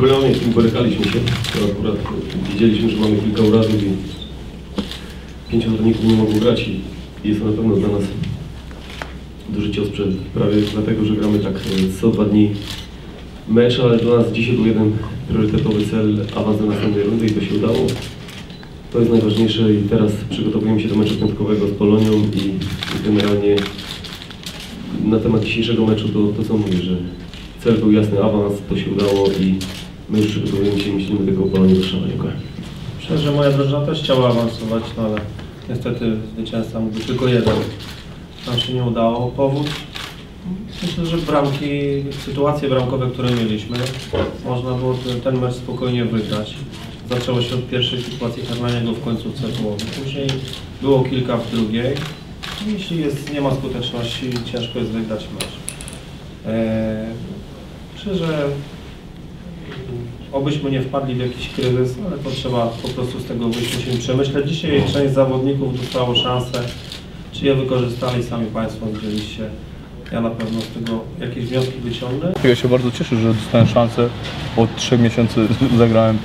problemami, z którymi borykaliśmy się, to akurat widzieliśmy, że mamy kilka urazów i pięciu zawodników nie mogło grać i jest to na pewno dla nas duży cios przed prawie dlatego, że gramy tak e, co dwa dni mecz, ale dla nas dzisiaj był jeden priorytetowy cel awans do następnej rundy i to się udało. To jest najważniejsze i teraz przygotowujemy się do meczu piątkowego z Polonią i generalnie na temat dzisiejszego meczu to, to co mówię, że cel był jasny awans, to się udało i my już przygotowujemy myślimy tylko o Polonii Warszawa. Dziękuję. Myślę, że moja drużyna też chciała awansować, no ale niestety zwycięzca mógł tylko jeden. Nam się nie udało. Powód? Myślę, że bramki, sytuacje bramkowe, które mieliśmy, można było ten, ten mecz spokojnie wygrać. Zaczęło się od pierwszej sytuacji Hernaniego w końcówce połowy. Później było kilka w drugiej. Jeśli jest, nie ma skuteczności, ciężko jest wygrać mecz. Eee, myślę, że Obyśmy nie wpadli w jakiś kryzys, ale to trzeba po prostu z tego wyjść, musimy przemyśleć. Dzisiaj część zawodników dostało szansę, czy je wykorzystali, sami Państwo widzieliście. Ja na pewno z tego jakieś wnioski wyciągnę. Ja się bardzo cieszę, że dostałem szansę. Od trzech miesięcy zagrałem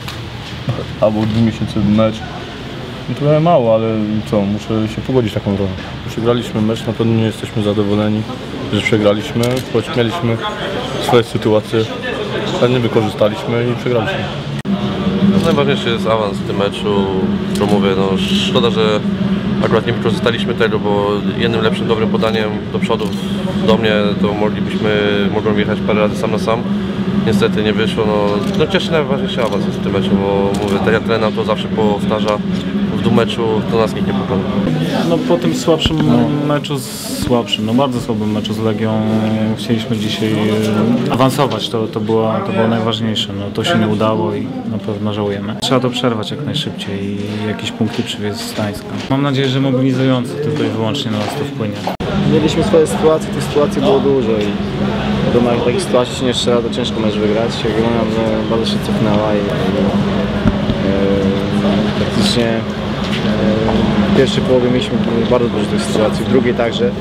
albo od dwóch miesięcy mecz. No Trochę mało, ale co, muszę się pogodzić taką rolą. Przegraliśmy mecz, na pewno nie jesteśmy zadowoleni, że przegraliśmy, choć mieliśmy swoje sytuacje, nie wykorzystaliśmy i przegraliśmy. No, Najważniejszy jest awans w tym meczu, co mówię, no szkoda, że akurat nie wykorzystaliśmy tego, bo jednym lepszym dobrym podaniem do przodu do mnie to moglibyśmy, mogłem jechać parę razy sam na sam. Niestety nie wyszło, no, no cieszy najważniejszy awans w tym meczu, bo mówię, tak jak trener to zawsze powtarza, w dwóch meczu to nas nikt nie pokona. No po tym słabszym meczu, z- słabszym, no bardzo słabym meczu z Legią chcieliśmy dzisiaj e, awansować, to, to, było, to było najważniejsze, no to się nie udało i na pewno żałujemy. Trzeba to przerwać jak najszybciej i jakieś punkty przywieźć z Gdańska. Mam nadzieję, że mobilizujący tylko i wyłącznie na nas to wpłynie. Mieliśmy swoje sytuacje, tych sytuacji było dużo i wiadomo, jak w takich sytuacji się nie strzela, to ciężko mecz wygrać. Że bardzo się cofnęła i, i e, praktycznie e, w pierwszej połowie mieliśmy bardzo dużo tych sytuacji, w drugiej także.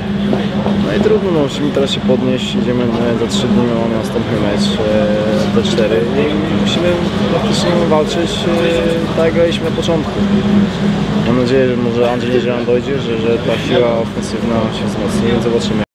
No i trudno, no, musimy teraz się podnieść, idziemy e, za trzy dni, mamy następny mecz, e, za cztery i musimy praktycznie walczyć e, tak jak graliśmy na początku. Mam nadzieję, że może Andrzej Niedzielan dojdzie, że, że ta siła ofensywna się wzmocni, zobaczymy.